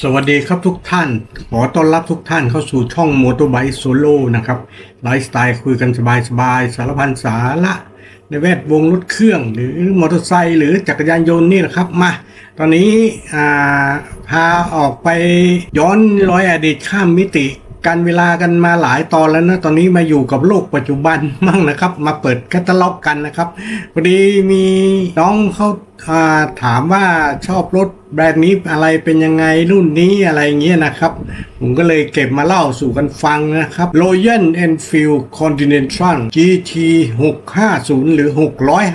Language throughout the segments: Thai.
สวัสดีครับทุกท่าน ขอต้อนรับทุกท่านเข้าสู่ช่องมอเตอร์ไบค์โซโล่นะครับไลฟ์สไตล์คุยกันสบายๆสารพันสาระ ในแวดวงรถเครื่อง หรือมอเตอร์ไซค์หรือจักรยานยนต์นี่แหละครับมา ตอนนี้พาออกไปย้อนรอยอดีตข้ามมิติการเวลากันมาหลายตอนแล้วนะ ตอนนี้มาอยู่กับโลกปัจจุบันมั่งนะครับ มาเปิดแคตตาล็อกกันนะครับพอดีมีน้องเขา อ่าถามว่าชอบรถแบรนด์นี้อะไรเป็นยังไงรุ่นนี้อะไรเงี้ยนะครับ ผมก็เลยเก็บมาเล่าสู่กันฟังนะครับ Royal Enfield Continental GT 650 หรือ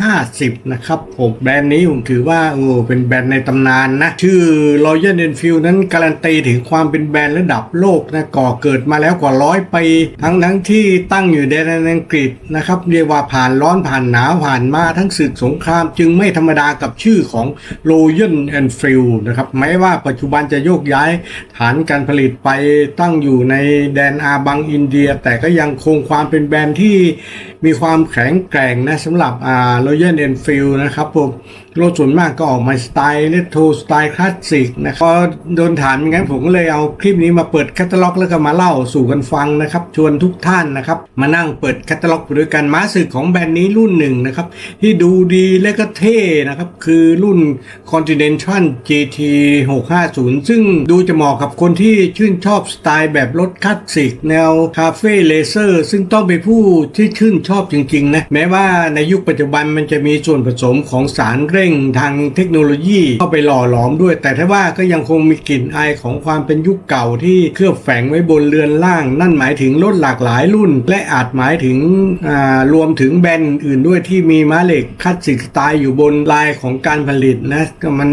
650 นะครับผมแบรนด์นี้ผมถือว่าโอ้เป็นแบรนด์ในตำนานนะ ชื่อ Royal Enfield นั้นการันตีถึงความเป็นแบรนด์ระดับโลกนะก่อเกิดมาแล้วกว่าร้อยปี ทั้งทั้งที่ตั้งอยู่ในแดนอังกฤษนะครับเรียกว่าผ่านร้อนผ่านหนาวผ่านมาทั้งศึกสงคราม จึงไม่ธรรมดากับชื่อของ Royal Enfield นะครับแม้ว่าปัจจุบันจะโยกย้ายฐานการผลิตไปตั้งอยู่ในแดนอาบังอินเดีย แต่ก็ยังคงความเป็นแบรนด์ที่มีความแข็งแกร่งนะสำหรับอ่า Royal Enfield นะครับผม รถส่วนมากก็ออกมาสไตล์เรโทสไตล์คลาสสิกนะพอโดนถามอย่างนั้นผมก็เลยเอาคลิปนี้มาเปิดแคตตาล็อกแล้วก็มาเล่าสู่กันฟังนะครับ ชวนทุกท่านนะครับ มานั่งเปิดแคตตาล็อกไปด้วยกันม้าศึกของแบรนด์นี้รุ่นหนึ่งนะครับ ที่ดูดีและก็เท่นะครับ คือรุ่น Continental GT 650 ซึ่งดูจะเหมาะกับคนที่ชื่นชอบสไตล์แบบรถคลาสสิกแนวคาเฟ่เลเซอร์ซึ่งต้องเป็นผู้ที่ชื่นชอบจริงๆนะแม้ว่าในยุคปัจจุบันมันจะมีส่วนผสมของสารเร่งทางเทคโนโลยีเข้าไปหล่อหลอมด้วย แต่ถ้าว่าก็ยังคงมีกลิ่นอายของความเป็นยุคเก่าที่เคลือบแฝงไว้บนเรือนล่าง นั่นหมายถึงรถหลากหลายรุ่น และอาจหมายถึงรวมถึงแบรนด์อื่นด้วยที่มีม้าเหล็กคลาสสิกสไตล์อยู่บนลายของการผลิตนะก็มัน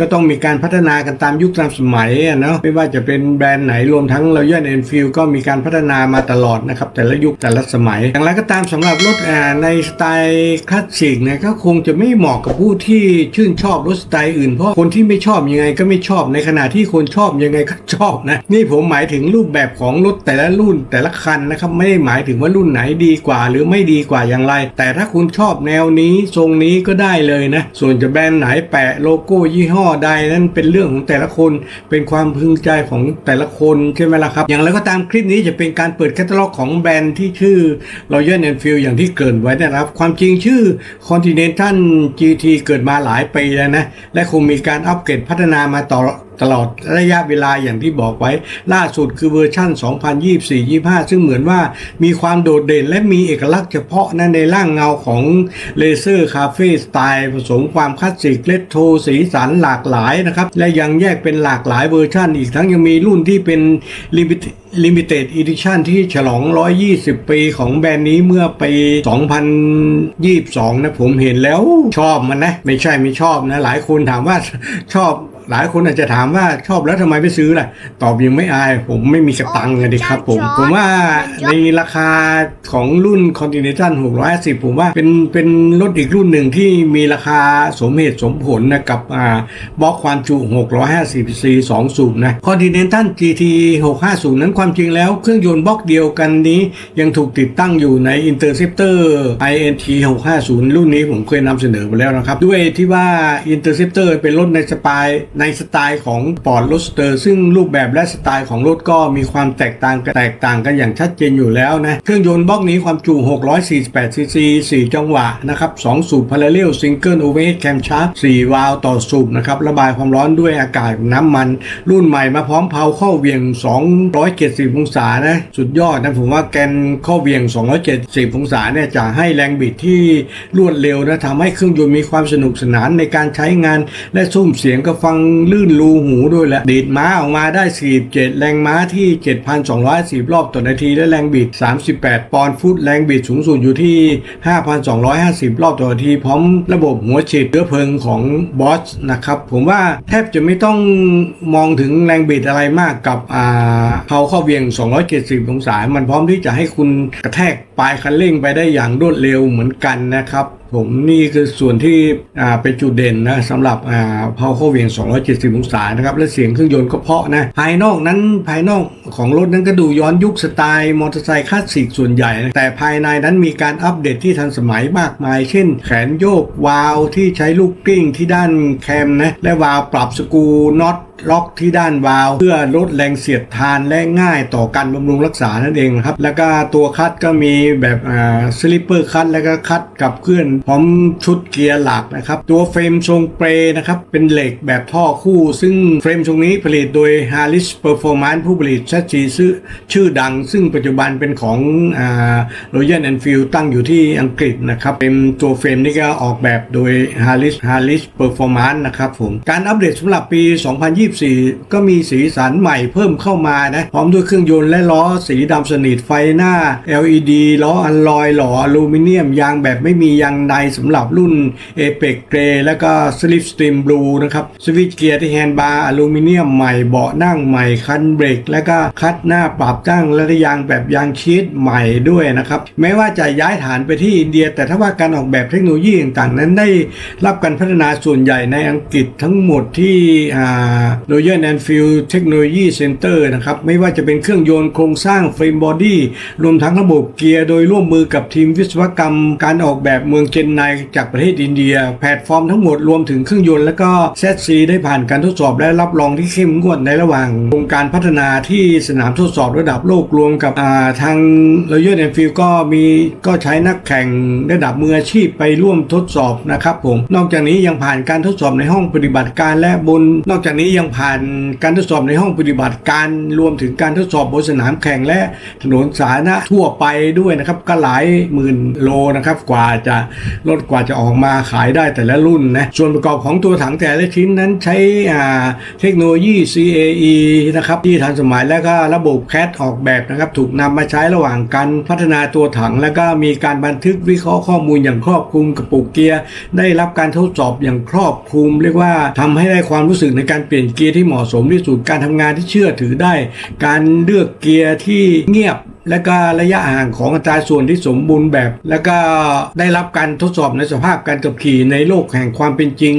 ก็ต้องมีการพัฒนากันตามยุคตามสมัยเนาะไม่ว่าจะเป็นแบรนด์ไหนรวมทั้ง Royal Enfield ก็มีการพัฒนามาตลอดนะครับแต่ละยุคแต่ละสมัยอย่างไรก็ตามสำหรับรถในสไตล์คลาสสิกเนี่ยก็คงจะไม่เหมาะกับผู้ที่ชื่นชอบรถสไตล์อื่นเพราะคนที่ไม่ชอบยังไงก็ไม่ชอบในขณะที่คนชอบยังไงก็ชอบนะนี่ผมหมายถึงรูปแบบของรถแต่ละรุ่นแต่ละคันนะครับไม่ได้หมายถึงว่ารุ่นไหนดีกว่า หรือไม่ดีกว่าอย่างไร แต่ถ้าคุณชอบแนวนี้ทรงนี้ก็ได้เลยนะ ส่วนจะแบรนด์ไหนแปะโลโก้ยี่ห้อใดนั้นเป็นเรื่องของแต่ละคนเป็นความพึงใจของแต่ละคนใช่ไหมล่ะครับ อย่างไรก็ตามคลิปนี้จะเป็นการเปิดแคตตาล็อกของแบรนด์ที่ชื่อ Royal Enfield อย่างที่เกินไว้นะครับ ความจริงชื่อ Continental GT เกิดมาหลายปีแล้วนะ และคงมีการอัปเกรดพัฒนามาต่อ ตลอดระยะเวลาอย่างที่บอกไว้ ล่าสุดคือเวอร์ชั่น 2024-25 ซึ่งเหมือนว่ามีความโดดเด่นและมีเอกลักษณ์เฉพาะนะในร่างเงาของเลเซอร์คาเฟ่สไตล์ผสมความคลาสสิกเลตโทสีสันหลากหลายนะครับ และยังแยกเป็นหลากหลายเวอร์ชันอีกทั้งยังมีรุ่นที่เป็นลิมิต Limited Edition ที่ฉลอง 120 ปีของแบรนด์นี้เมื่อปี 2022 นะผมเห็นแล้วชอบมันนะ ไม่ใช่ไม่ชอบนะ หลายคนถามว่าชอบ หลายคนอาจจะถามว่าชอบแล้วทำไมไม่ซื้อล่ะ ตอบยังไม่อาย ผมไม่มีกระตังเลยดิครับผม ผมว่าในราคาของรุ่น Continental 650 ผมว่าเป็นเป็นรถอีกรุ่นหนึ่งที่มีราคาสมเหตุสมผลนะกับอ่าบล็อกความจุ 650 cc 2สูบนะ Continental GT 650 นั้นความจริงแล้วเครื่องยนต์บล็อกเดียวกันนี้ยังถูกติดตั้งอยู่ใน Interceptor INT 650 รุ่นนี้ผมเคยนำเสนอไปแล้วนะครับ ด้วยที่ว่า Interceptor เป็นรถในสไตล์ในสไตล์ของปอร์ต r สเตอร์ซึ่งรูปแบบและสไตล์ของรถก็มีความแตกต่างกันแตกต่างกันอย่างชัดเจนอยู่แล้วนะ เครื่องยนต์บล็อกนี้ความจุ 648 ซีซี 4 จังหวะนะครับ 2 สูบ Parallel Single Overhead Camshaft 4วาล์วต่อสูบนะครับ ระบายความร้อนด้วยอากาศน้ำมัน รุ่นใหม่มาพร้อมเพาข้าเวียง 270 องศานะ สุดยอดนะผมว่าแกนข้าเวียง 270 องศาเนี่ยจะให้แรงบิดที่รวดเร็วนะทำให้เครื่องยนต์มีความสนุกสนานในการใช้งานและซุ้มเสียงก็ฟังลื่นรูหูด้วยแหละ ดีดม้าออกมาได้ 47 แรงม้าที่ 7,210 รอบต่อนาที และแรงบิด 38 ปอนด์ฟุตแรงบิดสูงสุดอยู่ที่ 5,250 รอบต่อนาที พร้อมระบบหัวฉีดเชื้อเพลิงของบอสนะครับ ผมว่าแทบจะไม่ต้องมองถึงแรงบิดอะไรมากกับอ่าเผาข้าเวียง 270 องศา มันพร้อมที่จะให้คุณกระแทก ปลายคันเร่งไปได้อย่างรวดเร็วเหมือนกันนะครับ ผมนี่คือส่วนที่เป็นจุดเด่นนะสำหรับอ่าเผาเข้าเวียง 270 องศานะครับ และเสียงเครื่องยนต์ก็เพาะนะภายนอกนั้นภายนอกของรถนั้นก็ดูย้อนยุคสไตล์มอเตอร์ไซค์คลาสสิกส่วนใหญ่ แต่ภายในนั้นมีการอัปเดตที่ทันสมัยมากมาย เช่น แขนโยกวาล์วที่ใช้ลูกกลิ้งที่ด้านแคมนะและวาล์วปรับสกูน็อต ล็อกที่ด้านวาล์วเพื่อลดแรงเสียดทานและง่ายต่อการบำรุงรักษานั่นเองครับ แล้วก็ตัวคัดก็มีแบบอ่าสลิปเปอร์คัดแล้วก็คัดกับเคลื่อนพร้อมชุดเกียร์หลักนะครับตัวเฟรมทรงเปรนะครับเป็นเหล็กแบบท่อคู่ ซึ่งเฟรมทรงนี้ผลิตโดย Harris Performance ผู้ผลิตชสซีชื่อชื่อดัง ซึ่งปัจจุบันเป็นของอ่า Royal Enfield ตั้งอยู่ที่อังกฤษนะครับเป็นตัวเฟรมนี่ก็ออกแบบโดย Harris Harris Performance นะครับผมการอัปเดตสำหรับปี 202 24 ก็มีสีสันใหม่เพิ่มเข้ามานะ พร้อมด้วยเครื่องยนต์และล้อสีดำสนิทไฟหน้า LED ล้ออัลลอยหล่ออลูมิเนียมยางแบบไม่มียางในสำหรับรุ่น Apex Grey แล้วก็ Slipstream Blue นะครับ สวิตช์เกียร์ที่แฮนด์บาร์อลูมิเนียมใหม่เบาะนั่งใหม่คันเบรกแล้วก็คัดหน้าปรับตั้งและยางแบบยางชีทใหม่ด้วยนะครับแม้ว่าจะย้ายฐานไปที่อินเดีย แต่ถ้าว่าการออกแบบเทคโนโลยีต่างๆ นั้นได้รับการพัฒนาส่วนใหญ่ในอังกฤษทั้งหมดที่อ่า Royal Enfield Technology Center นะครับไม่ว่าจะเป็นเครื่องยนต์โครงสร้างเฟรมบอดี้รวมทั้งระบบเกียร์โดยร่วมมือกับทีมวิศวกรรม การออกแบบเมืองเชนไนจากประเทศอินเดีย แพลตฟอร์มทั้งหมดรวมถึงเครื่องยนต์และก็แซซีได้ผ่านการทดสอบและรับรองที่เข้มงวดในระหว่างโครงการพัฒนาที่สนามทดสอบระดับโลกรวมกับาทาง Royal Enfield ก็มีก็ใช้นักแข่งระดับมืออาชีพไปร่วมทดสอบนะครับผมนอกจากนี้ยังผ่านการทดสอบในห้องปฏิบัติการและบน นอกจากนี้ยังผ่านการทดสอบในห้องปฏิบัติการรวมถึงการทดสอบบนสนามแข่งและถนนสาธารณะทั่วไปด้วยนะครับก็หลายหมื่นโลนะครับกว่าจะรถกว่าจะออกมาขายได้แต่ละรุ่นนะส่วนประกอบของตัวถังแต่ละชิ้นนั้นใช้เทคโนโลยี CAE นะครับที่ทันสมัยและก็ระบบแคทออกแบบนะครับถูกนำมาใช้ระหว่างการพัฒนาตัวถัง แล้วก็มีการบันทึกวิเคราะห์ข้อมูลอย่างครอบคลุมกระปุกเกียร์ได้รับการทดสอบอย่างครอบคลุม เรียกว่าทำให้ได้ความรู้สึกในการเปลี่ยนเกียร์ที่เหมาะสมที่สุดการทำงานที่เชื่อถือได้ การเลือกเกียร์ที่เงียบและก็ระยะห่างของอัตราส่วนที่สมบูรณ์แบบ แล้วก็ได้รับการทดสอบในสภาพการขับขี่ในโลกแห่งความเป็นจริง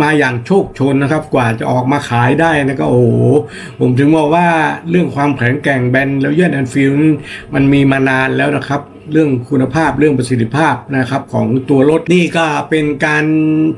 มาอย่างโชคชนนะครับ กว่าจะออกมาขายได้นะก็โอ้โหผมถึงบอกว่าเรื่องความแข็งแกร่งแบนแล้วเยนแอนฟิลมันมีมานานแล้วนะครับ เรื่องคุณภาพเรื่องประสิทธิภาพนะครับของตัวรถนี่ก็เป็นการ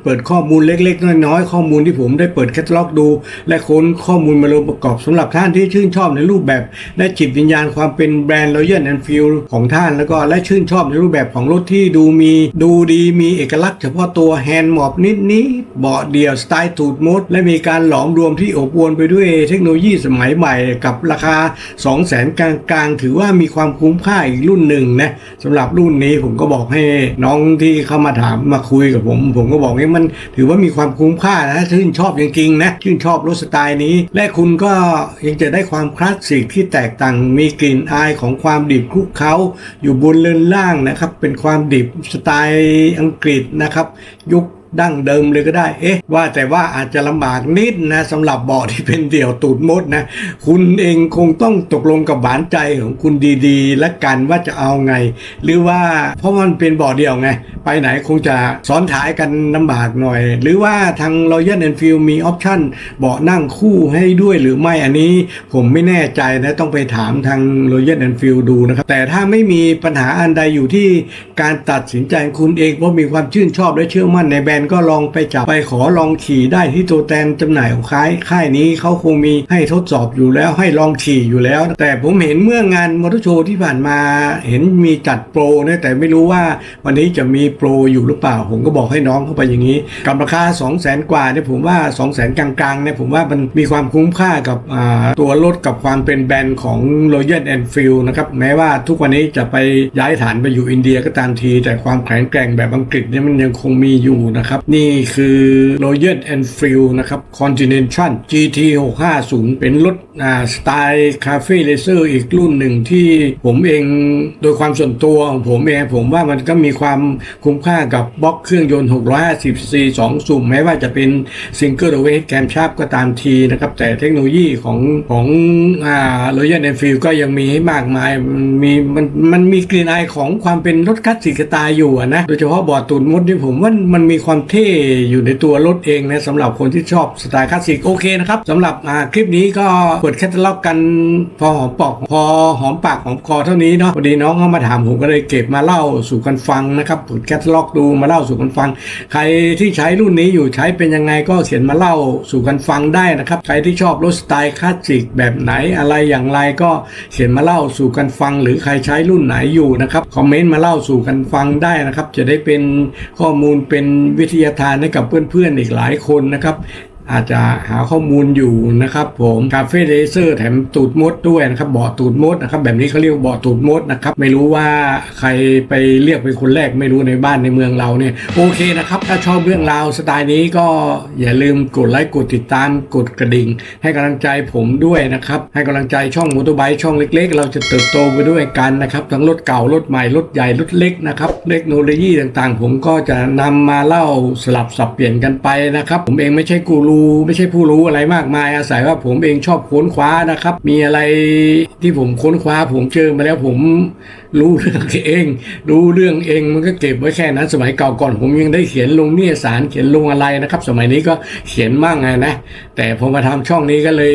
เปิดข้อมูลเล็ก ๆ น้อยๆข้อมูลที่ผมได้เปิดแคตตาล็อกดู และค้นข้อมูลมาลงประกอบสำหรับท่านที่ชื่นชอบในรูปแบบ และจิตวิญญาณความเป็นแบรนด์ Royal Enfield ของท่านแล้วก็และชื่นชอบในรูปแบบของรถที่ดูมีดูดีมีเอกลักษณ์เฉพาะตัวแฮนด์หมอบนิดนี้เบาะเดี่ยวสไตล์ตูดมดและมีการหลอมรวมที่อบอวลไปด้วยเทคโนโลยีสมัยใหม่ กับราคา 2 0 0แสนกลางๆ ถือว่ามีความคุ้มค่าอีกรุ่นหนึ่งนะสำหรับรุ่นนี้ผมก็บอกให้น้องที่เข้ามาถามมาคุยกับผม ผมก็บอกว่ามันถือว่ามีความคุ้มค่านะชื่นชอบจริงๆนะชื่นชอบรถสไตล์นี้ และคุณก็ยังจะได้ความคลาสสิกที่แตกต่างมีกลิ่นอายของความดิบคลุกเคล้าอยู่บนเรือนล่างนะครับ เป็นความดิบสไตล์อังกฤษนะครับยุค ดั้งเดิมเลยก็ได้ เอ๊ะ ว่าแต่ว่าอาจจะลำบากนิดนะสำหรับเบาะที่เป็นเดี่ยวตูดมดนะ คุณเองคงต้องตกลงกับหวานใจของคุณดีๆ และกันว่าจะเอาไง หรือว่าเพราะมันเป็นเบาะเดี่ยวไง ไปไหนคงจะซ้อนท้ายกันลำบากหน่อย หรือว่าทาง Royal Enfield มีออปชั่นเบาะนั่งคู่ให้ด้วยหรือไม่อันนี้ ผมไม่แน่ใจนะต้องไปถามทาง Royal Enfield ดูนะครับแต่ถ้าไม่มีปัญหาอันใดอยู่ที่การตัดสินใจของคุณเองเพราะมีความชื่นชอบและเชื่อมั่นในแบรนด์ก็ลองไปจับไปขอลองขี่ได้ที่ตัวแทนจำหน่ายของค่ายค่ายนี้เขาคงมีให้ทดสอบอยู่แล้วให้ลองขี่อยู่แล้ว แต่ผมเห็นเมื่องานมอเตอร์โชว์ที่ผ่านมาเห็นมีจัดโปรนะแต่ไม่รู้ว่าวันนี้จะมีโปรอยู่หรือเปล่า ผมก็บอกให้น้องเข้าไปอย่างนี้ กับราคา 2 0 0แสนกว่าเนี่ยผมว่า 2 0 0แสนกลางๆเนี่ยผมว่ามันมีความคุ้มค่ากับตัวรถกับความเป็นแบรนด์ของ Royal Enfield นะครับแม้ว่าทุกวันนี้จะไปย้ายฐานไปอยู่อินเดียก็ตามที แต่ความแข็งแกร่งแบบอังกฤษเนี่ยมันยังคงมีอยู่นะครับนี่คือ Royal Enfield นะครับ Continental GT 650 เป็นรถอ่าสไตล์คาเฟ่เลเซอร์อีกรุ่นหนึ่งที่ผมเองโดยความส่วนตัวของผมเองผมว่ามันก็มีความคุ้มค่ากับบล็อกเครื่องยนต์ 650 c 2สุ่มแม้ว่าจะเป็น Single Overhead Cam Shaft ก็ตามทีนะครับ แต่เทคโนโลยีของของอ่า Royal Enfield ก็ยังมีให้มากมายมันมีมันมันมีกลิ่นอายของความเป็นรถคลาสสิกสไตล์อยู่นะ โดยเฉพาะบอร์ดตูนมดที่ผมว่ามันมีความเท่อยู่ในตัวรถเองนะสำหรับคนที่ชอบสไตล์คลาสสิกโอเคนะครับสำหรับคลิปนี้ก็เปิดแคตตาล็อกกันพอหอมปอกพอหอมปากหอมคอเท่านี้เนาะพอดีน้องเขามาถามผมก็เลยเก็บมาเล่าสู่กันฟังนะครับเปิดแคตตาล็อกดูมาเล่าสู่กันฟัง ใครที่ใช้รุ่นนี้อยู่ใช้เป็นยังไงก็เขียนมาเล่าสู่กันฟังได้นะครับใครที่ชอบรถสไตล์คลาสสิกแบบไหนอะไรอย่างไรก็เขียนมาเล่าสู่กันฟัง หรือใครใช้รุ่นไหนอยู่นะครับคอมเมนต์มาเล่าสู่กันฟังได้นะครับ จะได้เป็นข้อมูลเป็นวิทยทานให้กับเพื่อนๆอีกหลายคนนะครับ อาจจะหาข้อมูลอยู่นะครับผมคาเฟ่เลเซอร์แถมตูดมดด้วยนะครับเบาะตูดมดนะครับแบบนี้เขาเรียกว่าเบาะตูดมดนะครับไม่รู้ว่าใครไปเรียกเป็นคนแรกไม่รู้ในบ้านในเมืองเราเนี่ยโอเคนะครับถ้าชอบเรื่องราวสไตล์นี้ก็อย่าลืมกดไลค์กดติดตามกดกระดิ่ง ให้กำลังใจผมด้วยนะครับให้กำลังใจช่องมอเตอร์ไบค์ช่องเล็ก ๆ เราจะเติบโตไปด้วยกันนะครับทั้งรถเก่ารถใหม่รถใหญ่รถเล็กนะครับเทคโนโลยีต่างๆ ผมก็จะนำมาเล่าสลับสับเปลี่ยนกันไปนะครับผมเองไม่ใช่กูรูไม่ใช่ผู้รู้อะไรมากมาย อาศัยว่าผมเองชอบค้นคว้านะครับ มีอะไรที่ผมค้นคว้าผมเจอมาแล้วผม รู้เรื่องเอง รู้เรื่องเองมันก็เก็บไว้แค่นั้น สมัยเก่าก่อนผมยังได้เขียนลงนิยสารเขียนลงอะไรนะครับ สมัยนี้ก็เขียนมั่งไงนะ แต่พอมาทำช่องนี้ก็เลย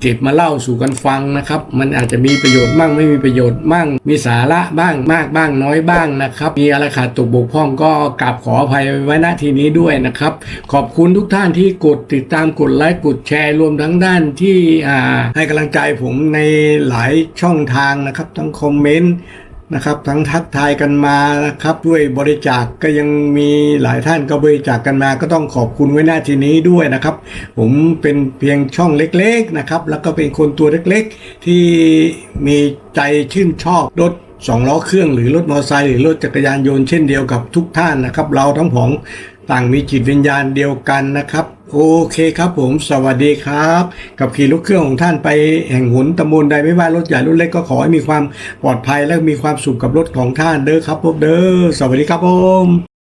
เก็บมาเล่าสู่กันฟังนะครับ มันอาจจะมีประโยชน์มั่งไม่มีประโยชน์มั่งมีสาระบ้างมากบ้างน้อยบ้างนะครับ มีอะไรขาดตกบกพร่องก็กราบขออภัยไว้ณทีนี้ด้วยนะครับ ขอบคุณทุกท่านที่กดติดตามกดไลค์กดแชร์รวมทั้งด้านที่ให้กำลังใจผมในหลายช่องทางนะครับทั้งคอมเมนต์ นะครับทั้งทักทายกันมานะครับด้วยบริจาคกก็ยังมีหลายท่านก็บริจาคกกันมา ก็ต้องขอบคุณไว้หน้าทีนี้ด้วยนะครับ ผมเป็นเพียงช่องเล็กๆนะครับ แล้วก็เป็นคนตัวเล็กๆ ที่มีใจชื่นชอบรถสองล้อเครื่องหรือรถมอเตอร์ไซค์หรือรถจักรยานยนต์เช่นเดียวกับทุกท่านนะครับ เราทั้งผองต่างมีจิตวิญญาณเดียวกันนะครับ โอเคครับผมสวัสดีครับ กับขี่รถเครื่องของท่านไปแห่งหนตำบลใดไม่ว่ารถใหญ่รถเล็กก็ขอให้มีความปลอดภัยและมีความสุขกับรถของท่านเด้อครับผมเด้อสวัสดีครับผม